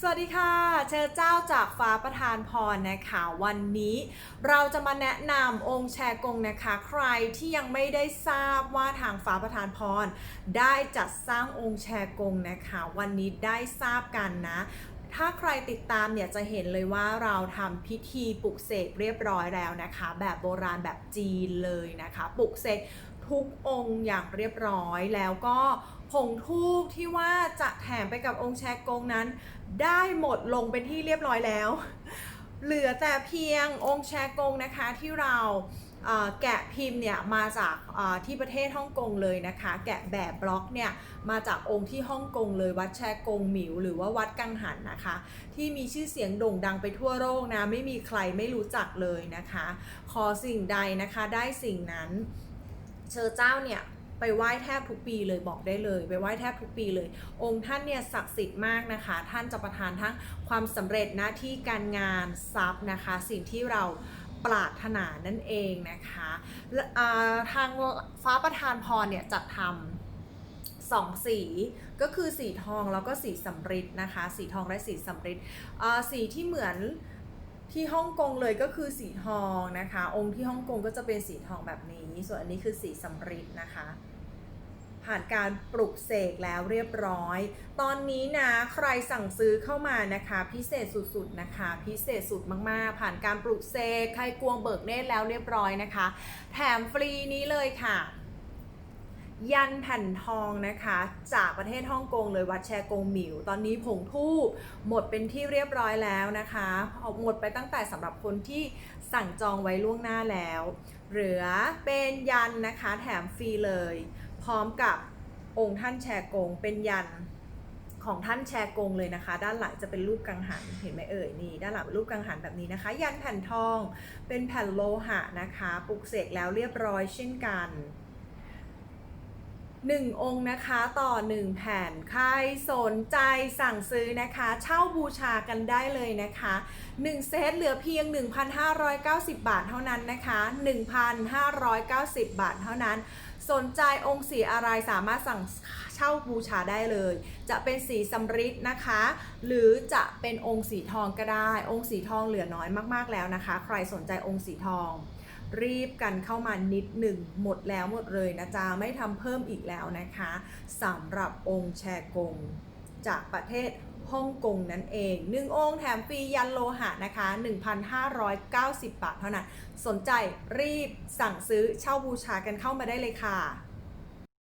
สวัสดีค่ะ เชิญเจ้าจากฟ้าประธานพรนะคะ วันนี้เราจะมาแนะนำองค์แชร์กงนะคะ ใครที่ยังไม่ได้ทราบว่าทางฟ้าประธานพร ได้จัดสร้างองค์แชร์กงนะคะ วันนี้ได้ทราบกันนะถ้าใครติดตามเนี่ยจะเห็นเลยว่าเราทำพิธีปลุกเสกเรียบร้อยแล้วนะคะ แบบโบราณแบบจีนเลยนะคะ ปลุกเสก ทุกองค์อย่างเรียบร้อยแล้วก็ผงทูบที่ว่าจะแถมไปกับองค์แชกงนั้น ได้หมดลงเป็นที่เรียบร้อยแล้ว เหลือแต่เพียงองค์แชกงนะคะที่เราแกะพิมพ์เนี่ยมาจากที่ประเทศฮ่องกงเลยนะคะ แกะแบบบล็อกเนี่ยมาจากองค์ที่ฮ่องกงเลยวัดแชกงหมิว หรือว่าวัดกังหันนะคะ ที่มีชื่อเสียงโด่งดังไปทั่วโลกนะไม่มีใครไม่รู้จักเลยนะคะ ขอสิ่งใดนะคะได้สิ่งนั้น เชอเจ้าเนี่ยไปไหว้แทบทุกปีเลยบอกได้เลย ไปไหว้แทบทุกปีเลย องค์ท่านเนี่ยศักดิ์สิทธิ์มากนะคะ ท่านจะประทานทั้งความสำเร็จหน้าที่การงานทรัพย์นะคะ สิ่งที่เราปรารถนานั่นเองนะคะทางฟ้าประทานพรเนี่ยจัดทำสองสีก็คือสีทองแล้วก็สีสำริดนะคะ สีทองและสีสำริดสีที่เหมือน ที่ฮ่องกงเลยก็คือสีทองนะคะ องค์ที่ฮ่องกงก็จะเป็นสีทองแบบนี้ ส่วนอันนี้คือสีสำริดนะคะ ผ่านการปลุกเสกแล้วเรียบร้อย ตอนนี้นะใครสั่งซื้อเข้ามานะคะ พิเศษสุดๆนะคะ พิเศษสุดมากๆ ผ่านการปลุกเสกใครกวงเบิกเนตรแล้วเรียบร้อยนะคะ แถมฟรีนี้เลยค่ะ ยันแผ่นทองนะคะ จากประเทศฮ่องกงเลยวัดแชกงหมิว ตอนนี้ผงทูบหมดเป็นที่เรียบร้อยแล้วนะคะหมดไปตั้งแต่สำหรับคนที่สั่งจองไว้ล่วงหน้าแล้ว เหลือเป็นยันนะคะแถมฟรีเลย พร้อมกับองค์ท่านแชกงเป็นยันของท่านแชร์กงเลยนะคะ ด้านหลังจะเป็นรูปกังหันเห็นไหมเอ่ยนี่ด้านหลังรูปกังหันแบบนี้นะคะ ยันแผ่นทองเป็นแผ่นโลหะนะคะปลุกเสกแล้วเรียบร้อยเช่นกัน 1 องค์นะคะต่อ 1 แผ่น ใครสนใจสั่งซื้อนะคะ เช่าบูชากันได้เลยนะคะ 1 เซตเหลือเพียง 1,590 บาทเท่านั้นนะคะ 1,590 บาทเท่านั้น สนใจองค์สีอะไรสามารถสั่งเช่าบูชาได้เลย จะเป็นสีสำริดนะคะ หรือจะเป็นองค์สีทองก็ได้ องค์สีทองเหลือน้อยมากๆแล้วนะคะ ใครสนใจองค์สีทอง รีบกันเข้ามานิดหนึ่งหมดแล้วหมดเลยนะจ๊ะไม่ทำเพิ่มอีกแล้วนะคะสำหรับองค์แชกง จากประเทศฮ่องกงนั่นเองหนึ่งองค์แถมฟรียันโลหะนะคะ 1,590 บาทเท่านั้น สนใจรีบสั่งซื้อเช่าบูชากันเข้ามาได้เลยค่ะ